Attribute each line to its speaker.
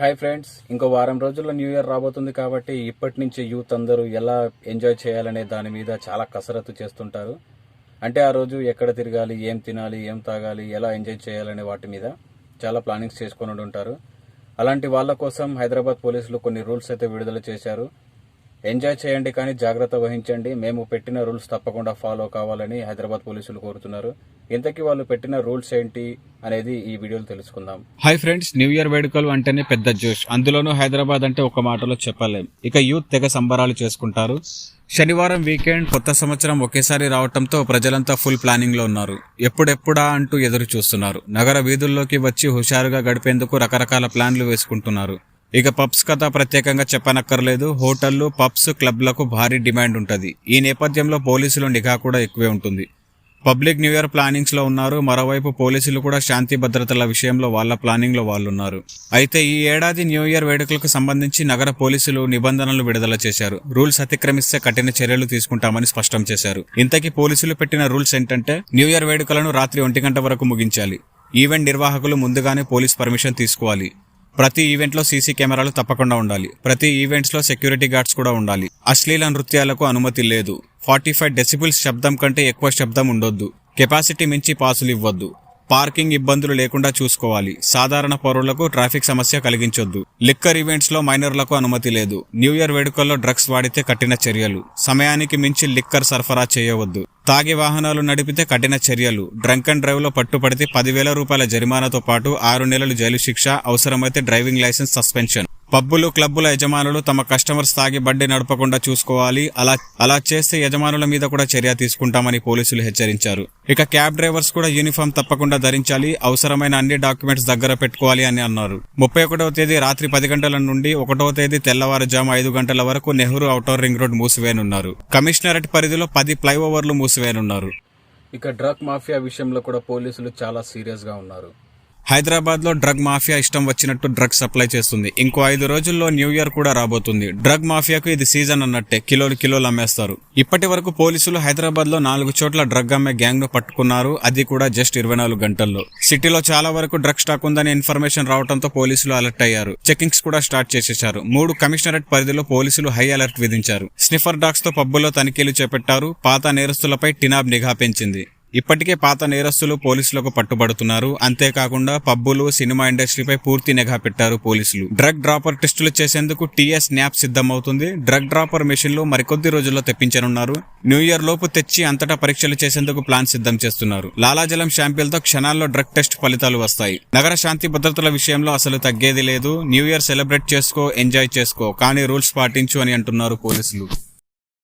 Speaker 1: Hi friends ఇంకో వారం రోజుల్లో న్యూ ఇయర్ రాబోతుంది కాబట్టి ఇప్పటి నుంచి యూత్ అందరూ ఎలా ఎంజాయ్ చేయాలనే దాని మీద చాలా కసరత్తు చేస్తుంటారు. అంటే ఆ రోజు ఎక్కడ తిరగాలి ఏం తినాలి ఏం తాగాలి ఎలా ఎంజాయ్ చేయాలనే వాటి మీద చాలా ప్లానింగ్స్ చేసుకుని ఉంటారు అలాంటి వాళ్ళ కోసం హైదరాబాద్ పోలీసులు కొన్ని రూల్స్ అయితే విడుదల చేశారు. ఎంజాయ్ చేయండి కానీ జాగ్రత్త వహించండి. మేము పెట్టిన రూల్స్ తప్పకుండా ఫాలో కావాలని హైదరాబాద్ పోలీసులు కోరుతున్నారు. ఇంతకీ వాళ్ళు పెట్టిన రూల్స్ ఏంటి అనేది ఈ వీడియోలో తెలుసుకుందాం.
Speaker 2: హాయ్ ఫ్రెండ్స్ న్యూ ఇయర్ వేడుకలు అంటేనే పెద్ద జోష్. అందులోనూ హైదరాబాద్ అంటే ఒక మాటలో చెప్పలేం. ఇక యూత్ తెగ సంబరాలు చేసుకుంటారు. శనివారం వీకెండ్ కొత్త సంవత్సరం ఒకేసారి రావటంతో ప్రజలంతా ఫుల్ ప్లానింగ్లో ఉన్నారు. ఎప్పుడెప్పుడా అంటూ ఎదురు చూస్తున్నారు. నగర వీధుల్లోకి వచ్చి హుషారుగా గడిపేందుకు రకరకాల ప్లాన్లు వేసుకుంటున్నారు. ఇక పబ్స్ కథ ప్రత్యేకంగా చెప్పనక్కర్లేదు. హోటళ్ళు పబ్స్ క్లబ్లకు భారీ డిమాండ్ ఉంటుంది. ఈ నేపథ్యంలో పోలీసులు నిఘా కూడా ఎక్కువే ఉంటుంది. పబ్లిక్ న్యూ ఇయర్ ప్లానింగ్స్లో ఉన్నారు. మరోవైపు పోలీసులు కూడా శాంతి భద్రతల విషయంలో వాళ్ళ ప్లానింగ్లో వాళ్ళు ఉన్నారు అయితే ఈ ఏడాది న్యూ ఇయర్ వేడుకలకు సంబంధించి నగర పోలీసులు నిబంధనలు విడుదల చేశారు. రూల్స్ అతిక్రమిస్తే కఠిన చర్యలు తీసుకుంటామని స్పష్టం చేశారు. ఇంతకీ పోలీసులు పెట్టిన రూల్స్ ఏంటంటే న్యూ ఇయర్ వేడుకలను రాత్రి ఒంటి గంట వరకు ముగించాలి. ఈవెంట్ నిర్వాహకులు ముందుగానే పోలీస్ పర్మిషన్ తీసుకోవాలి. ప్రతి ఈవెంట్లో సీసీ కెమెరాలు తప్పకుండా ఉండాలి. ప్రతి ఈవెంట్స్లో సెక్యూరిటీ గార్డ్స్ కూడా ఉండాలి. అశ్లీల నృత్యాలకు అనుమతి లేదు. ఫార్టీ ఫైవ్ డెసిబుల్స్ శబ్దం కంటే ఎక్కువ శబ్దం ఉండొద్దు. కెపాసిటీ మించి పాసులు ఇవ్వద్దు. పార్కింగ్ ఇబ్బందులు లేకుండా చూసుకోవాలి. సాధారణ పౌరులకు ట్రాఫిక్ సమస్య కలిగించొద్దు. లిక్కర్ ఈవెంట్స్లో మైనర్లకు అనుమతి లేదు. న్యూ ఇయర్ వేడుకల్లో డ్రగ్స్ వాడితే కఠిన చర్యలు. సమయానికి మించి లిక్కర్ సరఫరా చేయవద్దు. తాగి వాహనాలు నడిపితే కఠిన చర్యలు. డ్రంక్ అండ్ డ్రైవ్లో పట్టుపడితే పదివేల రూపాయల జరిమానాతో పాటు ఆరు నెలలు జైలు శిక్ష అవసరమైతే డ్రైవింగ్ లైసెన్స్ సస్పెన్షన్. పబ్బులు క్లబ్బుల యజమానులు తమ కస్టమర్స్ తాగి బండి నడపకుండా చూసుకోవాలి. అలా అలా చేస్తే యజమానుల మీద కూడా చర్య తీసుకుంటామని పోలీసులు హెచ్చరించారు. ఇక క్యాబ్ డ్రైవర్స్ కూడా యూనిఫామ్ తప్పకుండా ధరించాలి. అవసరమైన అన్ని డాక్యుమెంట్స్ దగ్గర పెట్టుకోవాలి అని అన్నారు. ముప్పై ఒకటవ తేదీ రాత్రి పది గంటల నుండి ఒకటవ తేదీ తెల్లవారుజాము ఐదు గంటల వరకు నెహ్రూ అవుటర్ రింగ్ రోడ్ మూసివేయనున్నారు. కమిషనరేట్ పరిధిలో పది ఫ్లైఓవర్లు మూసివేయనున్నారు.
Speaker 1: ఇక డ్రగ్ మాఫియా విషయంలో కూడా పోలీసులు చాలా సీరియస్గా ఉన్నారు.
Speaker 2: హైదరాబాద్లో డ్రగ్ మాఫియా ఇష్టం వచ్చినట్టు డ్రగ్ సప్లై చేస్తుంది. ఇంకో ఐదు రోజుల్లో న్యూ ఇయర్ కూడా రాబోతుంది. డ్రగ్ మాఫియాకు ఇది సీజన్ అన్నట్టే. కిలోలు కిలోలు అమ్మేస్తారు. ఇప్పటి వరకు పోలీసులు హైదరాబాద్లో నాలుగు చోట్ల డ్రగ్ అమ్మే గ్యాంగ్ను పట్టుకున్నారు. అది కూడా జస్ట్ ఇరవై నాలుగు గంటల్లో. సిటీలో చాలా వరకు డ్రగ్ స్టాక్ ఉందని ఇన్ఫర్మేషన్ రావడంతో పోలీసులు అలర్ట్ అయ్యారు. చెకింగ్స్ కూడా స్టార్ట్ చేసేశారు. మూడు కమిషనరేట్ పరిధిలో పోలీసులు హై అలర్ట్ విధించారు. స్నిఫర్ డాగ్స్తో పబ్బుల్లో తనిఖీలు చేపట్టారు. పాత నేరస్తులపై టినాబ్ నిఘా పెంచింది. ఇప్పటికే పాత నేరస్తులు పోలీసులకు పట్టుబడుతున్నారు. అంతేకాకుండా పబ్బులు సినిమా ఇండస్ట్రీపై పూర్తి నిఘా పెట్టారు పోలీసులు. డ్రగ్ డ్రాపర్ టెస్టులు చేసేందుకు టీఎస్ న్యాప్ సిద్ధమవుతుంది. డ్రగ్ డ్రాపర్ మెషిన్లు మరికొద్ది రోజుల్లో తెప్పించనున్నారు. న్యూ ఇయర్ లోపు తెచ్చి అంతటా పరీక్షలు చేసేందుకు ప్లాన్ సిద్ధం చేస్తున్నారు. లాలాజలం షాంపిల్తో క్షణాల్లో డ్రగ్ టెస్ట్ ఫలితాలు వస్తాయి. నగర శాంతి భద్రతల విషయంలో అసలు తగ్గేది లేదు. న్యూ ఇయర్ సెలబ్రేట్ చేసుకో ఎంజాయ్ చేసుకో కానీ రూల్స్ పాటించు అని అంటున్నారు పోలీసులు.